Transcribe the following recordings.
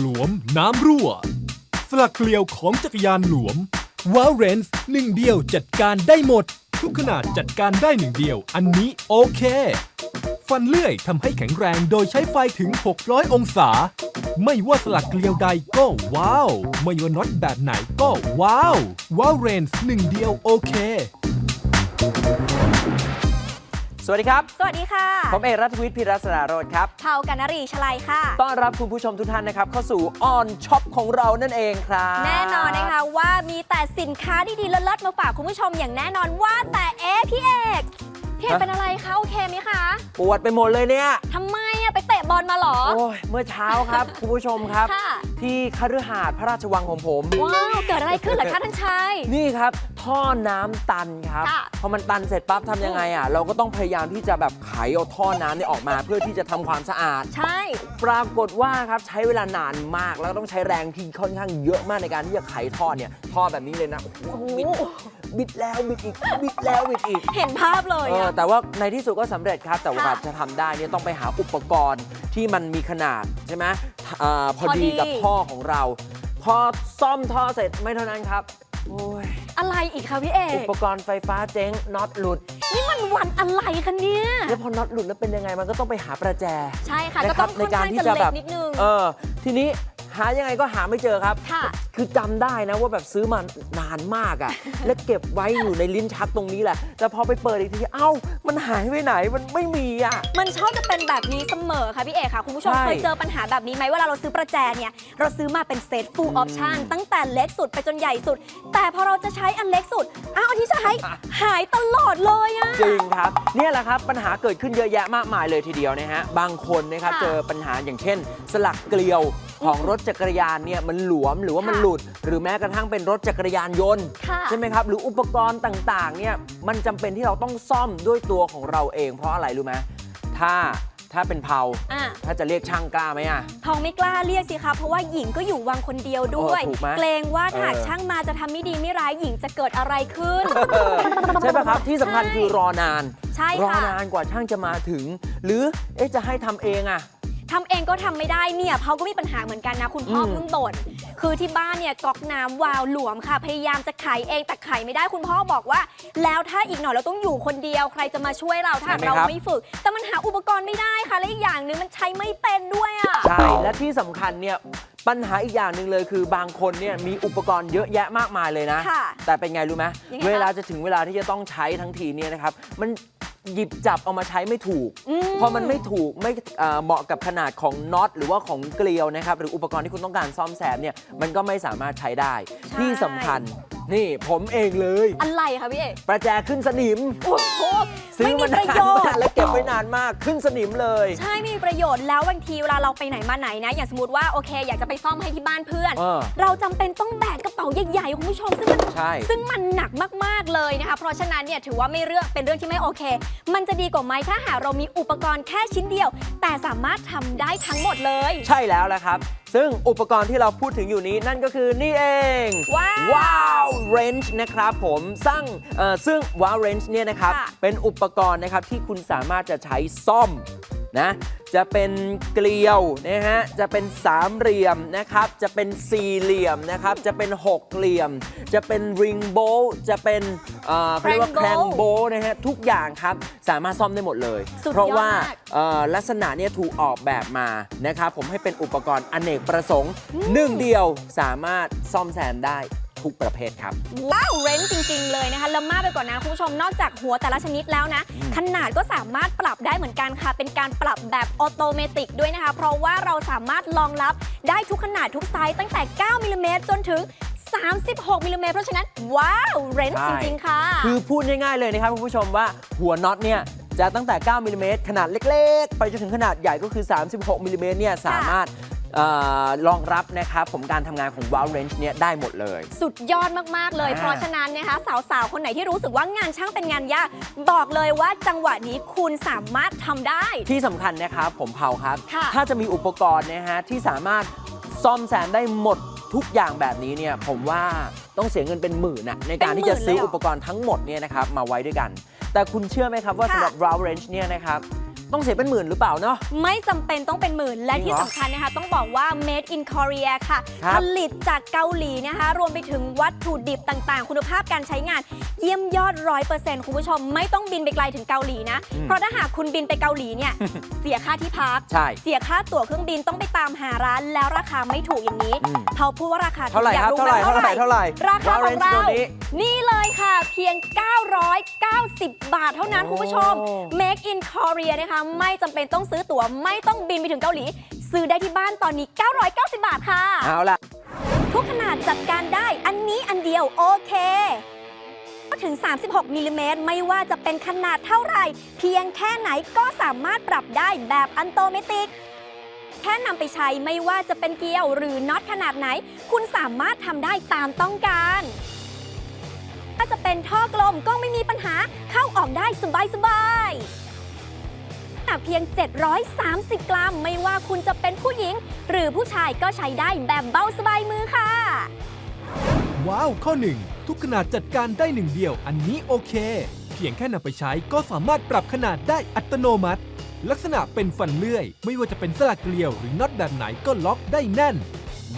หลวม น้ำรั่ว สลักเกลียวของจักรยานหลวมว้าวเรนส์หนึ่งเดียวจัดการได้หมด ทุกขนาดจัดการได้หนึ่งเดียว อันนี้โอเค ฟันเลื่อยทำให้แข็งแรงโดยใช้ไฟถึง 600 องศา ไม่ว่าสลักเกลียวใดก็ว้าว ไม่ว่าน็อตแบบไหนก็ว้าวว้าวเรนส์หนึ่งเดียวโอเค สวัสดีครับ สวัสดีค่ะ ผมเอกรัฐวิทย์พิรัสนาโรธครับ เผากันนรีชลัยค่ะ ต้อนรับคุณผู้ชมทุกท่านนะครับ เข้าสู่ออนช็อปของเรานั่นเองครับ แน่นอนนะคะว่ามีแต่สินค้าดีๆเลิศๆมาฝากคุณผู้ชมอย่างแน่นอนว่าแต่เอ๊ะพี่เอกพี่เอกเป็นอะไรคะโอเคไหมคะ ปวดไปหมดเลยเนี่ยทำไมอะไปเตะบอลมาเหรอ โอ้ยเมื่อเช้าครับ คุณผู้ชมครับ ค่ะ ที่คฤหาสน์พระราชวังของผม ว้าว เกิดอะไรขึ้นเหรอคะท่านชาย นี่ครับ ท่อน้ำตันครับ ค่ะพอมันตันเสร็จปั๊บทำยังไงอะ เราก็ต้องพยายามที่จะแบบไขเอาท่อน้ำเนี่ยออกมา เพื่อที่จะทำความสะอาด ใช่ ปรากฏว่าครับใช้เวลานานมากแล้วก็ต้องใช้แรงที่ค่อนข้างเยอะมากในการที่จะไขท่อเนี่ยท่อแบบนี้เลยนะโอ้โหโอ้โห บิดบิดแล้วบิดอีกบิดแล้วบิดอีก เห็นภาพเลยเอออะ แต่ว่าในที่สุดก็สำเร็จครับ แต่ว่าค่ะ จะทำได้เนี่ยต้องไปหาอุปกรณ์ที่มันมีขนาดใช่ไหมเออพอพอดีดีกับท่อของเรา พอซ่อมท่อเสร็จไม่เท่านั้นครับโอ้ยอะไรอีกคะพี่เออุกปกรณ์ไฟฟ้าเจ๊งน็อตหลุด นี่มันวันอะไรคะเนี่ยแล้วพอน็อตหลุดแล้วเป็นยังไงมันก็ต้องไปหาประแจ ใช่ค่ะนะก็คต้รัอบงในค่อนการข้างที่จะจะเล็แบกบนิดนึง เออทีนี้ หายังไงก็หาไม่เจอครับ ค่ะคือจำได้นะว่าแบบซื้อมานานมากอะ่ะ และเก็บไว้อยู่ในลิ้นชักตรงนี้แหละ แต่พอไปเปิดอีกที เอ้า มันหายไปไหนมันไม่มีอะ มันชอบจะเป็นแบบนี้เสมอค่ะพี่เอกค่ะ คุณผู้ชมใช่ เคยเจอปัญหาแบบนี้ไหมเวลาเราซื้อประแจเนี่ยเราซื้อมาเป็นเซต full option ตั้งแต่เล็กสุดไปจนใหญ่สุด แต่พอเราจะใช้อันเล็กสุดอ้าวอันที่ใช้หายตลอดเลยอะ จริงครับเนี่ยแหละครับปัญหาเกิดขึ้นเยอะแยะมากมายเลยทีเดียวนะฮะบางคนนะครับค่ะ เจอปัญหาอย่างเช่น สลักเกลียว ของรถจักรยานเนี่ยมันหลวมหรือว่ามันค่ะหลุด หรือแม้กระทั่งเป็นรถจักรยานยนต์ค่ะใช่ไหมครับ หรืออุปกรณ์ต่างๆเนี่ยมันจำเป็นที่เราต้องซ่อมด้วยตัวของเราเอง เพราะอะไรรู้ไหมถ้าถ้าเป็นเผาอะถ้าจะเรียกช่างกล้าไหมอะทองไม่กล้าเรียกสิคะเพราะว่าหญิงก็อยู่วังคนเดียวด้วยเออถูกไหมเกรงว่าถ้าหากเออช่างมาจะทำไม่ดีไม่ร้ายหญิงจะเกิดอะไรขึ้นเออใช่ไหมครับที่สำคัญใช่คือรอนานใช่รอค่ะนานกว่าช่างจะมาถึง หรือเอ๊ะจะให้ทำเองอะ ทำเองก็ทำไม่ได้เนี่ยเขาก็มีปัญหาเหมือนกันนะ คุณพ่ออม เพิ่งบ่นคือที่บ้านเนี่ยก๊อกน้ำวาล์วหลวมค่ะ พยายามจะไขเองแต่ไขไม่ได้คุณพ่อบอกว่า แล้วถ้าอีกหน่อยเราต้องอยู่คนเดียวใครจะมาช่วยเราถ้าหากใช่ไหมเราครับ ไม่ฝึก แต่มันหาอุปกรณ์ไม่ได้ค่ะและอีกอย่างหนึงมันใช้ไม่เป็นด้วยอะ ใช่ และที่สำคัญเนี่ยปัญหาอีกอย่างหนึ่งเลยคือบางคนเนี่ยมีอุปกรณ์เยอะแยะมากมายเลยนะ ค่ะแต่เป็นไงรู้ไหมยังไงคะ เวลาจะถึงเวลาที่จะต้องใช้ทั้งทีเนี่ยนะครับ มัน หยิบจับเอามาใช้ไม่ถูกอืมพอมันไม่ถูกไม่เอ่อเหมาะกับขนาดของน็อตหรือว่าของเกลียวนะครับหรืออุปกรณ์ที่คุณต้องการซ่อมแซมเนี่ยมันก็ไม่สามารถใช้ได้ใช่ที่สำคัญ นี่ผมเองเลย อะไรคะพี่เอกประแจขึ้นสนิม โอ้โหซื้ไม่อมีมาประนานโยชมากน์ และเก็บไว้นานมากขึ้นสนิมเลย ใช่ไม่มีประโยชน์แล้วบางทีเวลาเราไปไหนมาไหนนะ อย่างสมมติว่าโอเค อยากจะไปซ่อมให้ที่บ้านเพื่อน เออเราจำเป็นต้องแบกกระเป๋าใหญ่ๆคุณผู้ชมซึ่งมันใช่ ซึ่งมันหนักมากๆเลยนะคะเพราะฉะนั้นเนี่ยถือว่าไม่เรื่องเป็นเรื่องที่ไม่โอเค มันจะดีกว่าไหมถ้าหากเรามีอุปกรณ์แค่ชิ้นเดียว แต่สามารถทำได้ทั้งหมดเลย ใช่แล้วละครับ ซึ่งอุปกรณ์ที่เราพูดถึงอยู่นี้นั่นก็คือนี่เอง ว้าวว้าวเรนจ์นะครับผมสร้างเอ่อซึ่งว้าวเรนจ์เนี่ยนะครับ ค่ะ เป็นอุปกรณ์นะครับที่คุณสามารถจะใช้ซ่อมนะ จะเป็นเกลียวนะฮะ จะเป็นสามเหลี่ยมนะครับ จะเป็นสี่เหลี่ยมนะครับ จะเป็นหกเหลี่ยม จะเป็นริงโบจะเป็นเอ่อเขาเรียกว่าแค Crank งโบนะฮะ ทุกอย่างครับ สามารถซ่อมได้หมดเลย สุดยอดเพราะว่ามากเอ่อลักษณะเนี่ยถูกออกแบบมานะครับ ผมให้เป็นอุปกรณ์อเนกประสงค์หนึ่งเดียวสามารถซ่อมแซมได้ ทุกประเภทครับ ว้าวเรนจ์จริง ๆ เลยนะคะแล้วมากไปกว่านั้นคุณผู้ชมนอกจากหัวแต่ละชนิดแล้วนะ ขนาดก็สามารถปรับได้เหมือนกันค่ะ เป็นการปรับแบบออโตเมติกด้วยนะคะ เพราะว่าเราสามารถรองรับได้ทุกขนาดทุกไซส์ตั้งแต่ 9มิลลิเมตรจนถึง 36มิลลิเมตรเพราะฉะนั้น ว้าวเรนจ์ใช่จริง ๆ ค่ะ คือพูดง่ายๆเลยนะครับคุณผู้ชมว่าหัวน็อตเนี่ยจะตั้งแต่ 9มิลลิเมตรขนาดเล็ก ๆ ไปจนถึงขนาดใหญ่ก็คือ 36มิลลิเมตรเนี่ยสามารถ เอ่อรองรับนะครับผมการทำงานของ w o w Range เนี่ยได้หมดเลย สุดยอดมาก ๆ เลย อ่า เพราะฉะนั้นนะคะสาวๆ คนไหนที่รู้สึกว่างานช่างเป็นงานยาก บอกเลยว่าจังหวะนี้คุณสามารถทำได้ ที่สำคัญนะครับผมเผาครับ ค่ะ ถ้าจะมีอุปกรณ์นะฮะที่สามารถซ่อมแซมได้หมดทุกอย่างแบบนี้เนี่ยผมว่าต้องเสียเงินเป็นหมื่นนะในการที่จะซื้ออุปกรณ์ทั้งหมดเนี่ยนะครับมาไว้ด้วยกัน แต่คุณเชื่อไหมครับว่าค่ะสำหรับ r o w Range เนี่ยนะครับ ต้องเสียเป็นหมื่นหรือเปล่าเนาะ ไม่จำเป็นต้องเป็นหมื่นและจริที่งเหรอสำคัญนะคะ ต้องบอกว่า made in Korea ค่ะครับผลิตจากเกาหลีนะคะ รวมไปถึงวัตถุดิบต่างๆ คุณภาพการใช้งาน เยี่ยมยอดร้อยเปอร์เซ็นต์คุณผู้ชม ไม่ต้องบินไปไกลถึงเกาหลีนะ เพราะถ้าหากคุณบินไปเกาหลีเนี่ย เสียค่าที่พัก ใช่ เสียค่าตั๋วเครื่องบินต้องไปตามหาร้าน แล้วราคาไม่ถูกอย่างนี้ อืม เขาพูดว่าราคาถูกเท่าไหร่อยากครับรู้เท่าไหร่มเท่าไหร่เท่าไหร่ราคาของ Wow เรา Range ตัวนี้ นี่เลยค่ะเพียง 990 บาทเท่านั้น โอ้คุณผู้ชม Make in Korea นะคะไม่จำเป็นต้องซื้อตั๋วไม่ต้องบินไปถึงเกาหลี ซื้อได้ที่บ้านตอนนี้ 990 บาทค่ะ เอาล่ะ ทุกขนาดจัดการได้อันนี้อันเดียวโอเคถึง 36มิลลิเมตรไม่ว่าจะเป็นขนาดเท่าไหร่ เพียงแค่ไหนก็สามารถปรับได้แบบอันโตเมติก แค่นำไปใช้ไม่ว่าจะเป็นเกลียวหรือน็อตขนาดไหน คุณสามารถทำได้ตามต้องการ ถ้าจะเป็นท่อกลมก็ไม่มีปัญหาเข้าออกได้สบายๆห นักเพียง 730 กรัม ไม่ว่าคุณจะเป็นผู้หญิง หรือผู้ชายก็ใช้ได้แบบเบาสบายมือค่ะ ว้าว ข้อ 1 ทุกขนาดจัดการได้หนึ่งเดียว อันนี้โอเค เพียงแค่นำไปใช้ก็สามารถปรับขนาดได้อัตโนมัติ ลักษณะเป็นฟันเลื่อย ไม่ว่าจะเป็นสลักเกลียวหรือน็อตแบบไหนก็ล็อกได้แน่น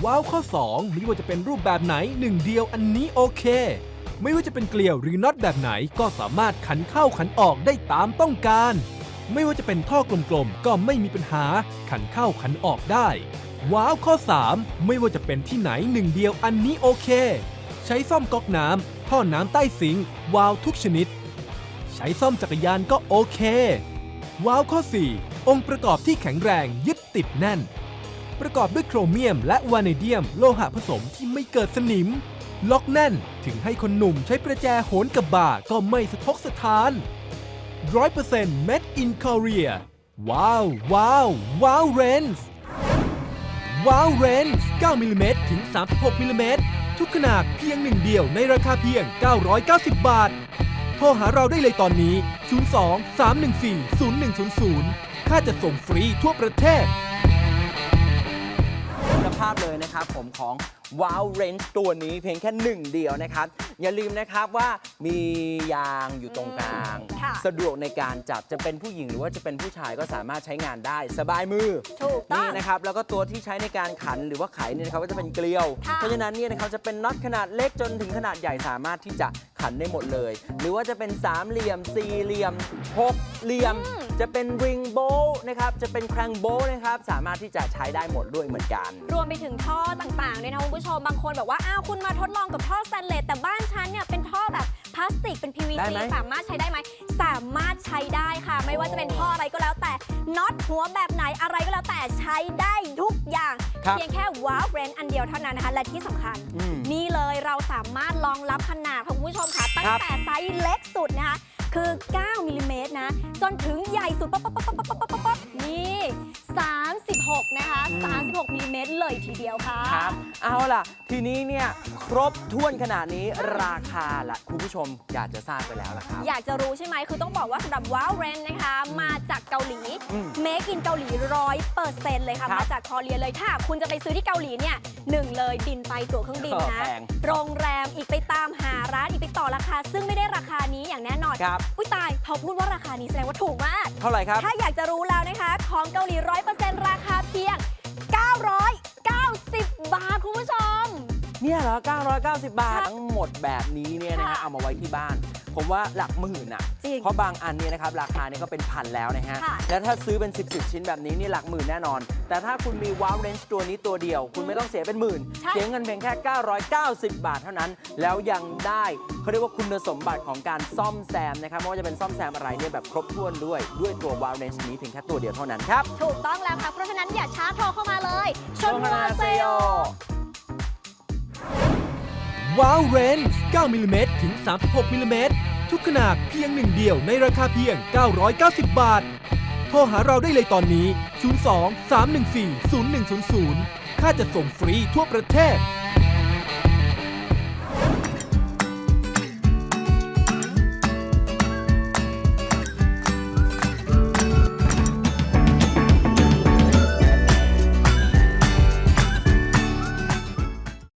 ว้าว ข้อ 2 ไม่ว่าจะเป็นรูปแบบไหนหนึ่งเดียวอันนี้โอเคไม่ว่าจะเป็นเกลียวหรือน็อตแบบไหนก็สามารถขันเข้าขันออกได้ตามต้องการ ไม่ว่าจะเป็นท่อกลมๆ ก็ไม่มีปัญหา ขันเข้าขันออกได้ ว้าวข้อ 3 ไม่ว่าจะเป็นที่ไหนหนึ่งเดียวอันนี้โอเค ใช้ซ่อมก๊อกน้ำท่อน้ำใต้ซิงค์วาล์วทุกชนิด ใช้ซ่อมจักรยานก็โอเค ว้าวข้อ 4 องค์ประกอบที่แข็งแรงยึดติดแน่น ประกอบด้วยโครเมียม และวาเนเดียม โลหะผสมที่ไม่เกิดสนิม ล็อกแน่น ถึงให้คนหนุ่มใช้ประแจโหนกับบ่าก็ไม่สะทกสะท้าน 100% made in Korea ว้าว ว้าว ว้าวเรนส์ว้าวเรนส์9มิลลิเมตรถึง 36มิลลิเมตรทุกขนาดเพียงหนึ่งเดียวในราคาเพียง 990 บาท โทรหาเราได้เลยตอนนี้ 02 314 0100 ค่าจะส่งฟรีทั่วประเทศคุณภาพเลยนะครับผมของ Wow Range ตัวนี้เพียงแค่หนึ่งเดียวนะครับ อย่าลืมนะครับว่ามียางอยู่ตรงกลาง ค่ะ สะดวกในการจับจะเป็นผู้หญิงหรือว่าจะเป็นผู้ชายก็สามารถใช้งานได้ สบายมือ ถูกต้องนี่นะครับแล้วก็ตัวที่ใช้ในการขันหรือว่าไขเนี่ยนะครับก็จะเป็นเกลียว ค่ะเพราะฉะนั้นเนี่ยนะครับจะเป็นน็อตขนาดเล็กจนถึงขนาดใหญ่สามารถที่จะ ขันได้หมดเลย หรือว่าจะเป็นสามเหลี่ยม สี่เหลี่ยมหกเหลี่ยม จะเป็นริงโบนะครับ จะเป็นแครงโบนะครับ สามารถที่จะใช้ได้หมดด้วยเหมือนกัน รวมไปถึงท่อต่างๆด้วยนะคุณผู้ชม บางคนบอกว่า อ้าว คุณมาทดลองกับท่อสแตนเลส แต่บ้านฉันเนี่ยเป็นท่อแบบพลาสติกเป็น PVC สามารถใช้ได้ไหม สามารถใช้ได้ค่ะ ไม่ว่าจะเป็นท่ออะไรก็แล้ว น็อตหัวแบบไหนอะไรก็แล้วแต่ใช้ได้ทุกอย่าง ครับเพียงแค่ว้าวเรนอันเดียวเท่านั้นนะคะ และที่สำคัญ อืมนี่เลยเราสามารถรองรับขนาดของคุณผู้ชมค่ะตั้งครับ แต่ไซส์เล็กสุดนะคะ คือ 9มิลลิเมตรนะ จนถึงใหญ่สุดป๊อปป๊อปป๊อปป๊อปป๊อปป๊อปนี่ 36 นะคะ 36มิลลิเมตรเลยทีเดียวค่ะ ครับ เอาล่ะ ทีนี้เนี่ยครบถ้วนขนาดนี้ราคาละคุณผู้ชมอยากจะทราบไปแล้วล่ะครับ อยากจะรู้ใช่ไหมคือต้องบอกว่าสำหรับว้าวเรนนะคะ มาจากเกาหลีอืมเมคอินเกาหลีร้อยเปอร์เซ็นต์เลยค่ะมาจากคอเรียเลยถ้าคุณจะไปซื้อที่เกาหลีเนี่ยหนึ่งเลยบินไปตั๋วเครื่องบินนะโรงแรมอีกไปตามห ร้านอีกไปต่อราคา ซึ่งไม่ได้ราคานี้อย่างแน่นอน ครับ อุ้ยตายเขาพูดว่าราคานี้แสดงว่าถูกมาก เท่าไหร่ครับ ถ้าอยากจะรู้แล้วนะคะ ของเกาหลีร้อยเปอร์เซ็นต์ราคาเพียง 990 บาทคุณผู้ชม เนี่ยเหรอ 990 บาทค่ะทั้งหมดแบบนี้เนี่ยนะฮะ ค่ะ เอามาไว้ที่บ้าน ผมว่าหลักหมื่นอะ จริงเพราะบางอันเนี่ยนะครับราคาเนี่ยก็เป็นพันแล้วนะฮะ ค่ะ แล้วถ้าซื้อเป็น 10 10ชิ้นแบบนี้นี่หลักหมื่นแน่นอน แต่ถ้าคุณมีว้าวเรนจ์ตัวนี้ตัวเดียว คุณไม่ต้องเสียเป็นหมื่น ใช่ เสียเงินเพียงแค่ 990 บาทเท่านั้น แล้วยังได้เขาเรียกว่าคุณสมบัติของการซ่อมแซมนะครับไม่ว่าจะเป็นซ่อมแซมอะไรเนี่ยแบบครบถ้วนด้วย ด้วยตัวว้าวเรนจ์นี้เพียงแค่ตัวเดียวเท่านั้นครับ ถูกต้องแล้วค่ะ เพราะฉะนั้นอย่าช้าโทรเข้ามาเลย ชนวัวเซโย ว้าวเรนส์9มิลลิเมตรถึง 36มิลลิเมตรทุกขนาดเพียงหนึ่งเดียวในราคาเพียง 990 บาท โทรหาเราได้เลยตอนนี้ 02 314 0100 ค่าจะส่งฟรีทั่วประเทศ